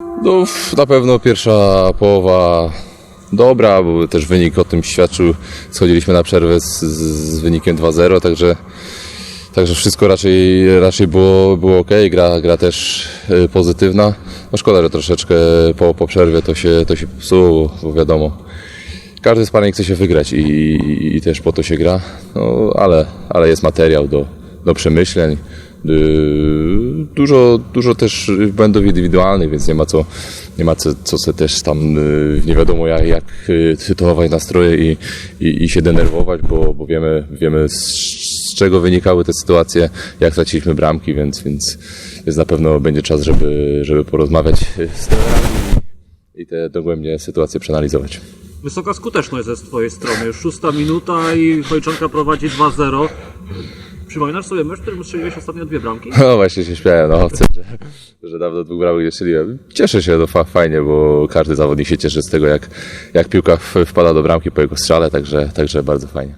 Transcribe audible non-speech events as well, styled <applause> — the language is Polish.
No, na pewno pierwsza połowa dobra, bo też wynik o tym świadczył. Schodziliśmy na przerwę z, z wynikiem 2-0, także, także wszystko raczej, raczej było, było ok. Gra, gra też y, pozytywna. No szkoda, że troszeczkę po, po przerwie to się, to się popsuło, bo wiadomo. Każdy pań chce się wygrać i, i, i też po to się gra, no, ale, ale jest materiał do, do przemyśleń. Yy, Dużo, dużo też błędów indywidualnych, więc nie ma co, nie ma co, co se też tam yy, nie wiadomo jak, jak yy, tytować nastroje i, i, i się denerwować, bo, bo wiemy, wiemy z, czego wynikały te sytuacje, jak straciliśmy bramki, więc, więc, więc na pewno będzie czas, żeby, żeby porozmawiać z trenerami i te dogłębnie sytuacje przeanalizować. Wysoka skuteczność jest z Twojej strony. Szósta minuta i Chojczonka prowadzi 2-0. Przypominasz sobie mecz, którym strzeliłeś ostatnio dwie bramki? <laughs> No właśnie się śmiałem, no chcę, że, że dawno dwóch bramek nie strzeliłem. Cieszę się, to fa- fajnie, bo każdy zawodnik się cieszy z tego, jak, jak piłka wpada do bramki po jego strzale, także, także bardzo fajnie.